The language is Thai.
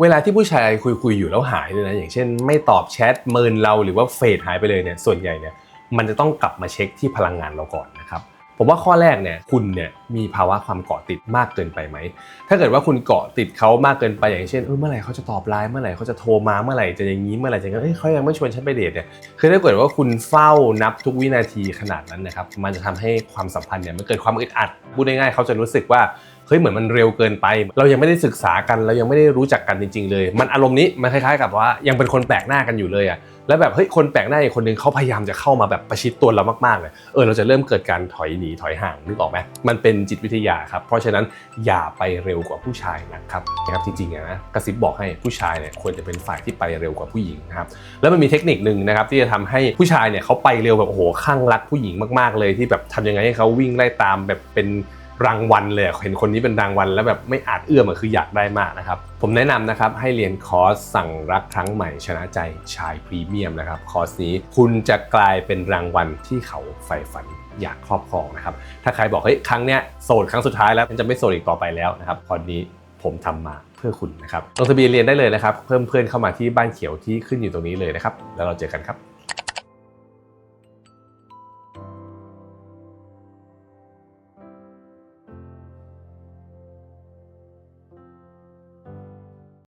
เวลาที่ผู้ชายคุยคุยๆอยู่แล้วหายเนี่ยนะอย่างเช่น ไม่ตอบแชทเมินเราหรือว่าเฟดหายไปเลยเนี่ยส่วนใหญ่เนี่ยมันจะต้องกลับมาเช็คที่พลังงานเราก่อนนะครับผมว่าข้อแรกเนี่ยคุณเนี่ยมีภาวะความเกาะติดมากเกินไปไหม ถ้าเกิดว่าคุณเกาะติดเขามากเกินไปอย่างเช่นเออเมื่อไหร่เขาจะตอบไลน์เมื่อไหร่เขาจะโทรมาเมื่อไหร่จะอย่างนี้เมื่อไหร่จะอย่างนี้เอ้ยเขายังไม่ชวนฉันไปเดทเนี่ยคือถ้าเกิดว่าคุณเฝ้านับทุกวินาทีขนาดนั้นนะครับมันจะทำให้ความสัมพันธ์เนี่ยมันเกิดความอึดอัดพูดง่ายๆเขาจะรู้สึกว่า เฮ้ยเหมือนมันเร็วเกินไป เรายังไม่ได้ศึกษากันเรายังไม่ได้รู้จักกันจริง ๆ เลย มันอารมณ์นี้มันคล้ายๆ กับว่ายังเป็นคนแปลกหน้ากันอยู่เลยอะแล้วแบบเฮ้ยคนแปลกหน้าอีกคนนึงเขาพยายามจะเข้ามาแบบประชิดตัวเรามากๆเลยเออเราจะเริ่มเกิดการถอยหนีถอยห่างนึกออกไหมมันเป็นจิตวิทยาครับเพราะฉะนั้นอย่าไปเร็วกว่าผู้ชายนะครับนะครับจริงๆนะกระซิบบอกให้ผู้ชายเนี่ยควรจะเป็นฝ่ายที่ไปเร็วกว่าผู้หญิงนะครับแล้วมันมีเทคนิคหนึ่งนะครับที่จะทำให้ผู้ชายเนี่ยเขาไปเร็วแบบโอ้โหข้างรักผู้หญิงมากๆเลยที่แบบทำยังไงให้เขาวิ่งไล่ตามแบบเป็น รางวัลเลยอะเห็นคนนี้เป็นรางวัลแล้วแบบไม่อาจเอื้อมอะคืออยากได้มากนะครับ ผมแนะนำนะครับให้เรียนคอร์สสั่งรักครั้งใหม่ชนะใจชายพรีเมียมนะครับ คอร์สนี้คุณจะกลายเป็นรางวัลที่เขาใฝ่ฝันอยากครอบครองนะครับ ถ้าใครบอกเฮ้ยครั้งเนี้ยโสดครั้งสุดท้ายแล้วมันจะไม่โสดอีกต่อไปแล้วนะครับคอร์สนี้ผมทำมาเพื่อคุณนะครับลงทะเบียนเรียนได้เลยนะครับ เพิ่มเพื่อนเข้ามาที่บ้านเขียวที่ขึ้นอยู่ตรงนี้เลยนะครับ แล้วเราเจอกันครับ